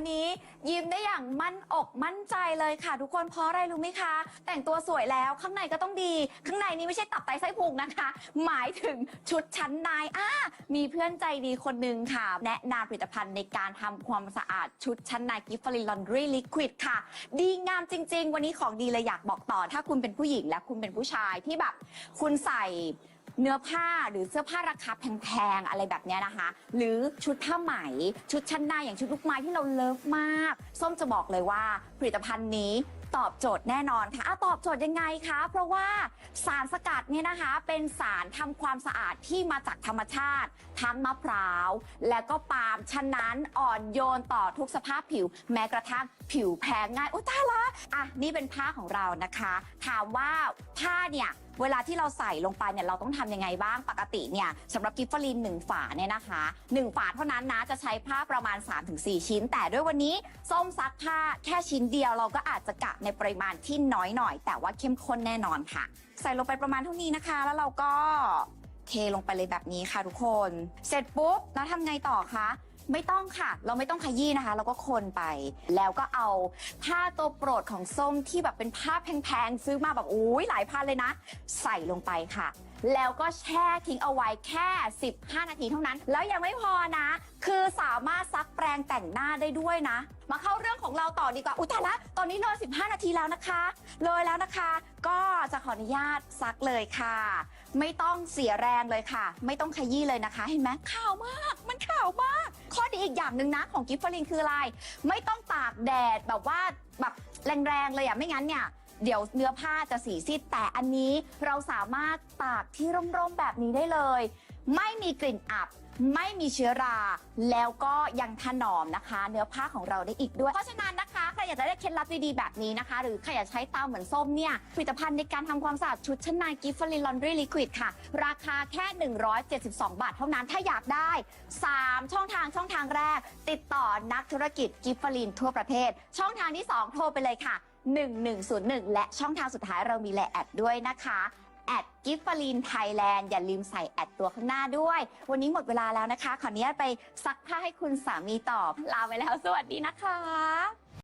วันนี้ยิ้มได้อย่างมั่นอกมั่นใจเลยค่ะ ทุกคนเพราะอะไรรู้ไหมคะ แต่งตัวสวยแล้วข้างในก็ต้องดี ข้างในนี้ไม่ใช่ตับไตไส้พุงนะคะ หมายถึงชุดชั้นในอ่ามีเพื่อนใจดีคนหนึ่งค่ะ แนะนำผลิตภัณฑ์ในการทำความสะอาดชุดชั้นในกิฟฟรีลอนดรีลิควิดค่ะ ดีงามจริง ๆ วันนี้ของดีเลยอยากบอกต่อ ถ้าคุณเป็นผู้หญิงและคุณเป็นผู้ชายที่แบบ คุณใส่ เนื้อผ้าหรือเสื้อผ้าราคาแพงๆอะไรแบบเนี้ยนะคะ หรือชุดผ้าไหม ชุดชั้นในอย่างชุดลูกไม้ที่เราเลิฟมาก ส้มจะบอกเลยว่าผลิตภัณฑ์นี้ตอบโจทย์แน่นอนค่ะอะตอบโจทย์ยังไงคะ เพราะว่าสารสกัดเนี่ยนะคะ เป็นสารทำความสะอาดที่มาจากธรรมชาติ ทั้งมะพร้าว และก็ปาล์ม ฉะนั้นอ่อนโยนต่อทุกสภาพผิว แม้กระทั่งผิวแพ้ง่าย อุ้ยตายละ อะ นี่เป็นผ้าของเรานะคะ ถามว่าผ้าเนี่ย เวลาที่เราใส่ลงไปเนี่ยเราต้องทำยังไงบ้างปกติเนี่ยสำหรับกิฟฟลินหนึ่งฝาเนี่ยนะคะหนึ่งฝาเท่านั้นนะจะใช้ผ้าประมาณ 3-4 ชิ้น แต่ด้วยวันนี้ส้มซักผ้าแค่ชิ้นเดียวเราก็อาจจะกะในปริมาณที่น้อยหน่อย แต่ว่าเข้มข้นแน่นอนค่ะ ใส่ลงไปประมาณเท่านี้นะคะ แล้วเราก็เทลงไปเลยแบบนี้ค่ะทุกคน เสร็จปุ๊บแล้วทำไงต่อคะ ไม่ต้องค่ะ เราไม่ต้องขยี้นะคะ เราก็คนไป แล้วก็เอาผ้าตัวโปรดของส้มที่แบบเป็นผ้าแพงๆ ซื้อมาแบบอุ้ยหลายพันเลยนะ ใส่ลงไปค่ะ แล้วก็แช่ทิ้งเอาไว้แค่ 15 นาทีเท่านั้น แล้วยังไม่พอนะ คือสามารถซักแปรงแต่งหน้าได้ด้วยนะ มาเข้าเรื่องของเราต่อดีกว่า อุยตายละ ตอนนี้เลย15 นาทีแล้วนะคะ เลยแล้วนะคะ ก็ ขออนุญาตซักเลยค่ะ ไม่ต้องเสียแรงเลยค่ะ ไม่ต้องขยี้เลยนะคะ เห็นไหมขาวมาก มันขาวมาก ข้อดีอีกอย่างหนึ่งนะของกิฟฟลินคืออะไร ไม่ต้องตากแดดแบบว่าแบบแรงๆเลยอะไม่งั้นเนี่ยเดี๋ยวเนื้อผ้าจะสีซีดแต่อันนี้เราสามารถตากที่ร่มๆแบบนี้ได้เลย ไม่มีกลิ่นอับ ไม่มีเชื้อรา แล้วก็ยังถนอมนะคะ เนื้อผ้าของเราได้อีกด้วย เพราะฉะนั้นนะคะใครอยากจะได้เคล็ดลับดีๆแบบนี้นะคะ หรือใครอยากใช้เตาเหมือนส้มเนี่ยผลิตภัณฑ์ในการทำความสะอาดชุดชั้นในกิฟฟลินลอนดรีลิควิดค่ะ ราคาแค่ 172 บาท เท่านั้นถ้าอยากได้ 3 ช่องทางช่องทางแรก ติดต่อนักธุรกิจกิฟฟลินทั่วประเทศ ช่องทางที่ 2 โทรไปเลยค่ะ1101 และช่องทางสุดท้ายเรามีแลแอดด้วยนะคะ แอดกิฟฟลีนไทยแลนด์อย่าลืมใส่แอดตัวข้างหน้าด้วย วันนี้หมดเวลาแล้วนะคะ ขออนุญาตไปซักผ้าให้คุณสามีตอบลาไปแล้ว สวัสดีนะคะ